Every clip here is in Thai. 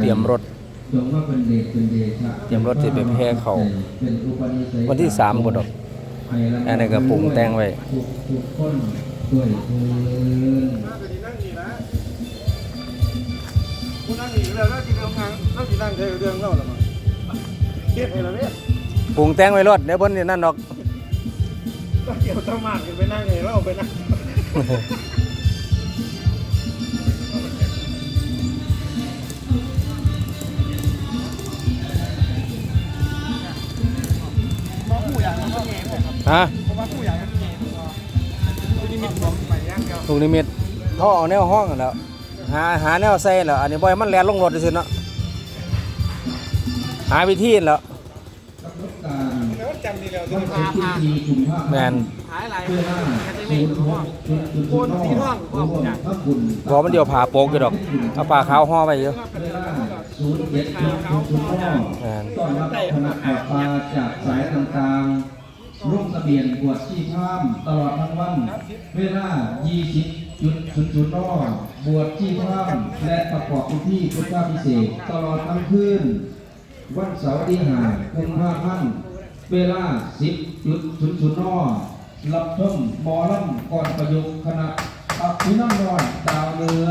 เตรียมรถจงว่าเป็นเดชเป็นเดชะเตรียมรถที่ไปแพร่เขาเป็นอุปนิสัยวันที่สามก็ดอกอันนั้นก็ปรุงแต่งไว้ทุกทุกคนด้วยเถินกูนั่งอยู่แล้วแล้วกินเรื่องงานแล้วกินนั่งเทเรื่องเล่าละมั้งเก็บให้ละเนี่ยปรุงแต่งไว้รถเดี๋ยวเพิ่นนี่นั่นดอกก็เกี่ยวต้องมากกันไปนั่งเลยเล่าไปนั่ง ฮะเพราะว่าผู้ใหญ่มันเก่งตัวนี้มีของใหม่ย่างเดียวถูกนิมิตเขาเอาแนวห้องกันแล้วหาหาแนวใส่แล้วอันนี้บ่ให้มันแล่นลงรถซื่อๆเนาะหาวิธีนั่นแล้วกำหนดการแล้วจำดีแล้ววัที่นมันที่สี่กุมภาพันธ์แมนหายอะไรเพื่อหน้าจะศูไม่นย์หกจุดจุดโอนสีทองร่วมพระบุญบ่มันเดียวผ่าโปกอยู่ดอกเอาผ้าขาวห่อไว้อยู่เวลาศูนย์เจ็ดจุดจุดจุดร่วมแมน ต้อนรับคณะปลาปลาจากสายต่างๆ ร่วมทะเบียนบวชชีพรามตลอดทั้งวัน เวลา 20จุดจุดจุดนย์นอบวชชีพรามและประกอบพิธีพุทธพิเศษตลอดทั้งคืน วันเสาร์ที่หากุมภาพันธ์เวลา 10จุดจุดจุดนย์นอรับชมหมอลำก่อนประยุกต์คณะอภินันท์รอนดาวเหนือ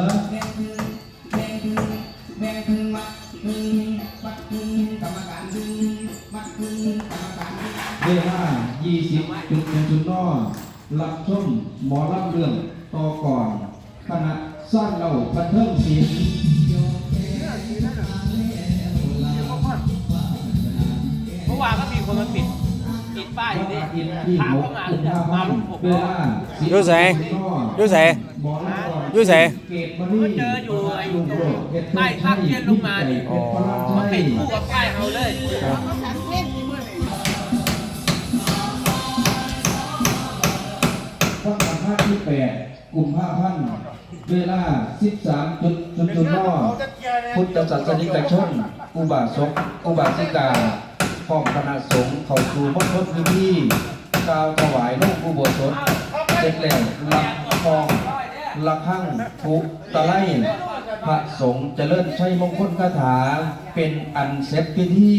เวลา20จุดจุดนอรับชมหมอลำเรื่องต่อก่อนคณะสร้างเราพันเทิงศิลป์เมื่อวานก็มีคนมาปิดปิดป้ายอยู่นี่อินที่ถามหกเข้ามากุมเนี่ยภาพัมานลุงธ์ผมเวลาอยู่ไสอยู่ไสหมอลำก่อนอยู่ไสเกตมณีก็เจออยู่ไอ้ลุงโรดเฮ็ดป้ายข้างเทียนลงมานี่เพชรพระรามมันไทปิยดคู่กับป้ายเขาเลยารที่8กุมภาพันธ์เวลา 13จุดจุดจุดนอพุทธศาสนิกชน อุบาสกอุบาสิกาพร้อมคณะสงฆ์เข้าสู่มณฑลพิธีกล่าวถวายลูกอุโบสถเสร็จแล้วหลักทองละข้างทุกตะไลพระสงฆ์เจริญชัยมงคลคาถาเป็นอันเสร็จพิธี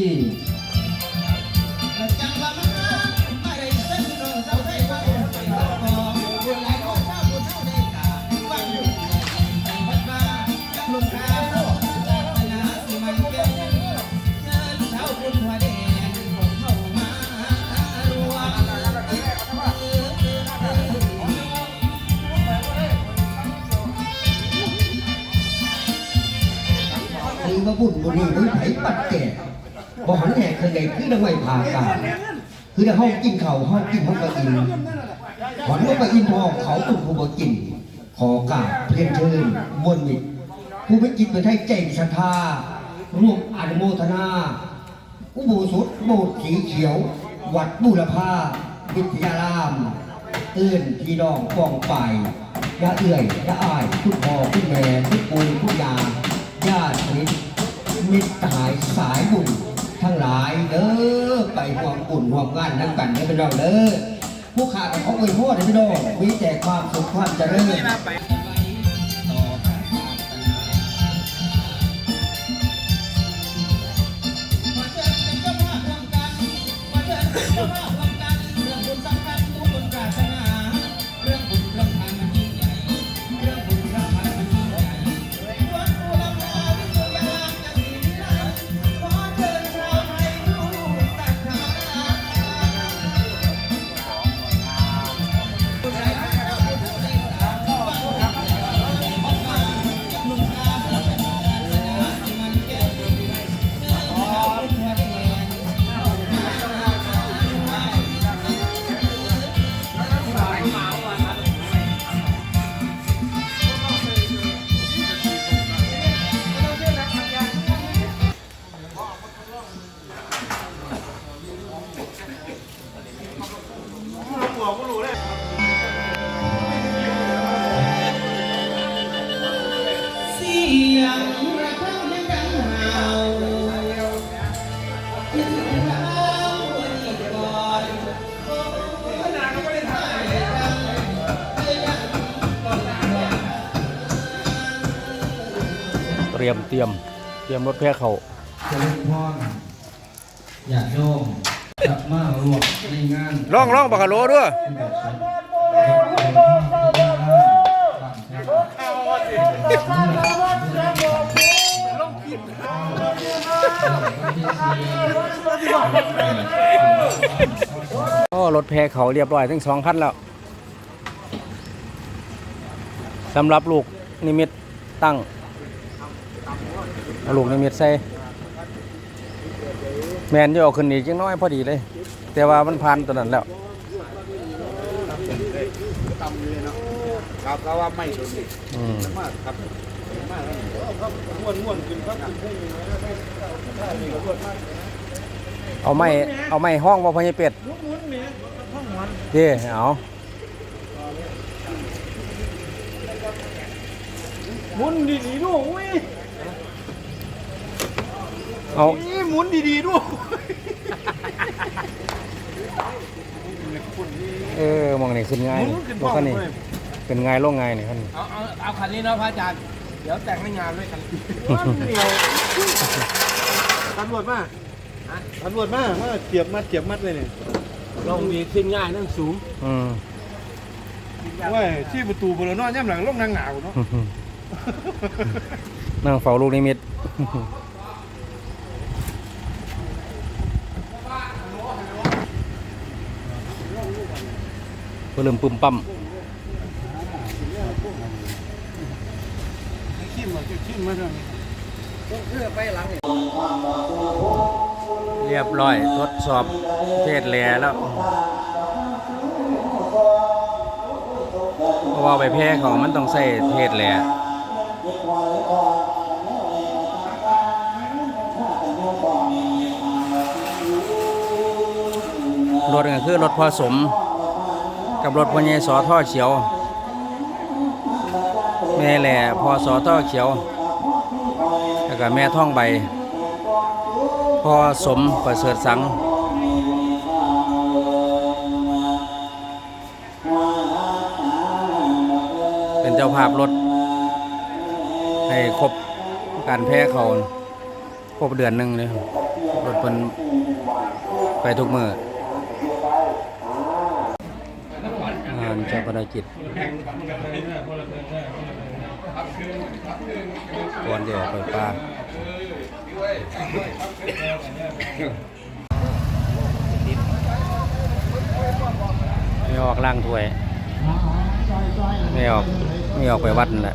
มาบุญบุญนี่บุญไผ่ปัดแก่บ่หันแหกเคยไงคือดังไม่พากาคือถ้าห้องกินข้าห้องกินห้องกระอินหอนก็ไปอินพอเขาตุ่มผู้บ่กิน ขอกาบเรียนเชิญมวลมิตรผู้ไม่กินเป็นให้ใจศรัทธาร่วมอนุโมทนา อุโบสถโบสถ์สีเขียว วัดบูรพาวิทยารามเอื้นพี่น้องกองไปยาเอื่อยยาอายทุกพ่อทุกแม่ทุกปู่ มิตรสหายสายบุญทั้งหลายเด้อไปห่วงบุญห่วงงานนั่งกันเด้เป็น้องเด้อผู้ขาดของอวยพรเด้อพี่น้องมีแต่ความสุขความเจริญ เท้าวันนี้ก่อนโอ้ยนานก็ไม่ได้ถ่ายดังเอ้ยยังก่อนหน้าเตรียมเตรียมรียมรถแพ้เขาเจริญพรญาติโยมกลับมารวมในงานลองลองบักกะโลด้วย โอ้รถแพเขาเรียบร้อยทั้งสองคันแล้วสำหรับลูกนิมิตตั้งลูกนิมิตใส่แมนจะเอาขึ้นอีกจังน้อยพอดีเลย แต่ว่ามันพันตัวนั้นแล้วครับก็ว่าไม่โดนอืมครับ มากครับม้วนม้วนขึ้นครับขึ้นให้มีรถมากเอาไม้เอาไม้ห้องบ่พญเป็ดเด้เอาหมุนดีๆดูอุ้ยเอานี่หมุนดีๆดูเออมองนี่ขึ้นง่ายหมุนี่นขึ้นรพ่ถอคันนี้เลยขึ้นง่ายลงง่ายนี่คันนี้เอาเอาเอาคันนี้เนาะพระอาจารย์ เดี๋ยวแต่งให้งานด้วยกันเหนียวตำรวจมาตำรวจมามาเจียบมัดเจียบมัดเลยเนี่ยลงดีขึ้นง่ายนั่งสูงอืมว่าที่ประตูบนนอนย่ำหลังลงนางหนาวเนาะนั่งเฝ้าลูกนิมิตเพิ่นเริ่มปึ้มปั๊ม ขี้มาขี้มาทางเรียบร้อยทดสอบเทศแหลแล้วเพราะว่าไปแพ้เขามันต้องใส่เทศแหลรถก็คือรถผสม กับรถพญสอท่อเขียว แม่แหล่พอสอท่อเขียว แล้วก็แม่ท่องใบพอสมประเสริฐสังเป็นเจ้าภาพรถ ให้ครบการแพ้เขาครบเดือนหนึ่งเลยรถเป็นไปทุกมืองานเจ้าพนักกิจ ก่อนจะออกไปป่าไม่ออกล่างถ้วยไม่ออกไม่ออกไปวัดนั่นแหละ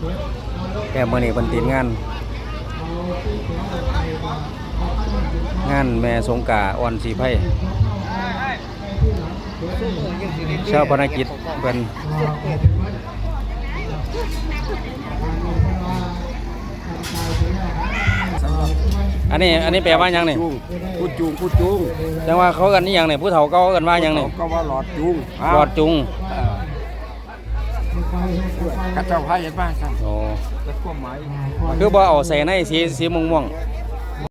แค่เมื่อนี้เป็นติดงาน งานแม่สงกาอ่อนสีไพ่ชาวพนักกิจเป็น อันนี้อันนี้แปลว่าหยังนี่พูดจูงพูดจูงจังว่าเขากันนี่ยังนี่ผู้เฒ่าเขากันว่าหยังนี่ก็ว่าหลอดจูงบอดจุงกระเจ้าพายเห็นป่ะสั่งโอ้ แล้วก็หมาย คือบ่เอาใส่ในสีสีม่วงม่วง